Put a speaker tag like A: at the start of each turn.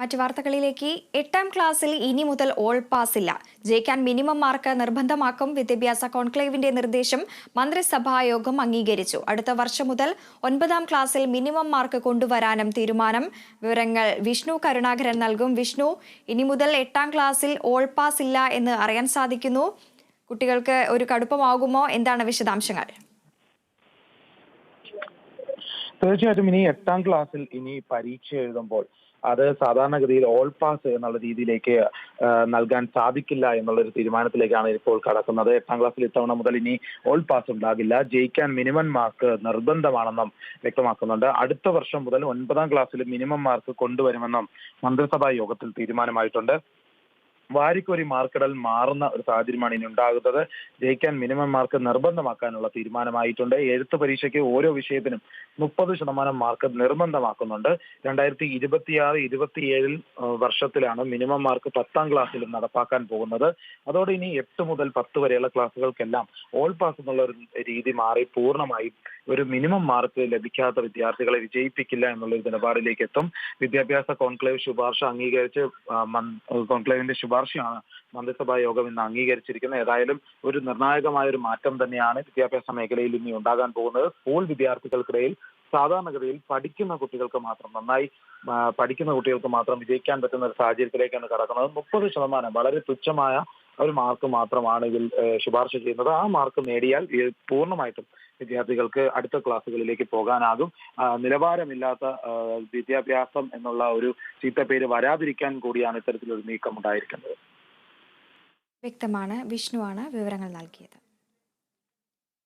A: മറ്റു വാർത്തകളിലേക്ക്. എട്ടാം ക്ലാസ്സിൽ ഇനി മുതൽ ഓൾ പാസ് ഇല്ല. ജയിക്കാൻ മിനിമം മാർക്ക് നിർബന്ധമാക്കും വിദ്യാഭ്യാസ കോൺക്ലേവിന്റെ നിർദ്ദേശം മന്ത്രിസഭായോഗം അംഗീകരിച്ചു. അടുത്ത വർഷം മുതൽ ഒൻപതാം ക്ലാസ്സിൽ മിനിമം മാർക്ക് കൊണ്ടുവരാനും തീരുമാനം. വിവരങ്ങൾ വിഷ്ണു കരുണാകരൻ നൽകും. വിഷ്ണു ഇനി മുതൽ എട്ടാം ക്ലാസ്സിൽ ഓൾ പാസ് ഇല്ല എന്ന് അറിയാൻ സാധിക്കുന്നു. കുട്ടികൾക്ക് ഒരു കടുപ്പമാകുമോ? എന്താണ് വിശദാംശങ്ങൾ?
B: തീർച്ചയായിട്ടും ഇനി എട്ടാം ക്ലാസ്സിൽ ഇനി പരീക്ഷ എഴുതുമ്പോൾ അത് സാധാരണഗതിയിൽ ഓൾ പാസ് എന്നുള്ള രീതിയിലേക്ക് നൽകാൻ സാധിക്കില്ല എന്നുള്ള ഒരു തീരുമാനത്തിലേക്കാണ് ഇപ്പോൾ കടക്കുന്നത്. എട്ടാം ക്ലാസ്സിൽ ഇത്തവണ മുതൽ ഇനി ഓൾ പാസ് ഉണ്ടാകില്ല. ജയിക്കാൻ മിനിമം മാർക്ക് നിർബന്ധമാണെന്നും വ്യക്തമാക്കുന്നുണ്ട്. അടുത്ത വർഷം മുതൽ ഒൻപതാം ക്ലാസ്സിൽ മിനിമം മാർക്ക് കൊണ്ടുവരുമെന്നും മന്ത്രിസഭാ യോഗത്തിൽ തീരുമാനമായിട്ടുണ്ട്. വാരിക്കോരി മാർക്കിടൽ മാറുന്ന ഒരു സാഹചര്യമാണ് ഇനി ഉണ്ടാകുന്നത്. ജയിക്കാൻ മിനിമം മാർക്ക് നിർബന്ധമാക്കാനുള്ള തീരുമാനമായിട്ടുണ്ട്. എഴുത്ത് പരീക്ഷയ്ക്ക് ഓരോ വിഷയത്തിനും മുപ്പത് ശതമാനം മാർക്ക് നിർബന്ധമാക്കുന്നുണ്ട്. രണ്ടായിരത്തി ഇരുപത്തിയാറ് ഇരുപത്തിയേഴിൽ വർഷത്തിലാണ് മിനിമം മാർക്ക് പത്താം ക്ലാസ്സിൽ നടപ്പാക്കാൻ പോകുന്നത്. അതോടെ ഇനി എട്ട് മുതൽ പത്ത് വരെയുള്ള ക്ലാസ്സുകൾക്കെല്ലാം ഓൾ പാസ് എന്നുള്ള ഒരു രീതി മാറി പൂർണമായും ഒരു മിനിമം മാർക്ക് ലഭിക്കാത്ത വിദ്യാർത്ഥികളെ വിജയിപ്പിക്കില്ല എന്നുള്ള ഒരു നിലപാടിലേക്ക് എത്തും വിദ്യാഭ്യാസ കോൺക്ലേവ് ശുപാർശ അംഗീകരിച്ച് കോൺക്ലേവിന്റെ ശുപാർശയാണ് മന്ത്രിസഭാ യോഗം ഇന്ന് അംഗീകരിച്ചിരിക്കുന്നത്. ഏതായാലും ഒരു നിർണായകമായ ഒരു മാറ്റം തന്നെയാണ് വിദ്യാഭ്യാസ മേഖലയിൽ ഇനി ഉണ്ടാകാൻ പോകുന്നത്. സ്കൂൾ വിദ്യാർത്ഥികൾക്കിടയിൽ സാധാരണഗതിയിൽ പഠിക്കുന്ന കുട്ടികൾക്ക് മാത്രം നന്നായി പഠിക്കുന്ന കുട്ടികൾക്ക് മാത്രം വിജയിക്കാൻ പറ്റുന്ന ഒരു സാഹചര്യത്തിലേക്കാണ് കടക്കുന്നത്. മുപ്പത് ശതമാനം വളരെ തുച്ഛമായ ഒരു മാർക്ക് മാത്രമാണെങ്കിൽ ശുപാർശ ചെയ്യുന്നത്. ആ മാർക്ക് നേടിയാൽ പൂർണമായിട്ടും വിദ്യാർത്ഥികൾക്ക് അടുത്ത ക്ലാസ്സുകളിലേക്ക് പോകാനാകും. നിലവാരമില്ലാത്ത വിദ്യാഭ്യാസം എന്നുള്ള ഒരു ചീത്തപ്പേര് വരാതിരിക്കാൻ കൂടിയാണ് ഇത്തരത്തിലൊരു നീക്കം ഉണ്ടായിരിക്കുന്നത്
A: വ്യക്തമാണ് വിഷ്ണുവാണ് വിവരങ്ങൾ നൽകിയത്.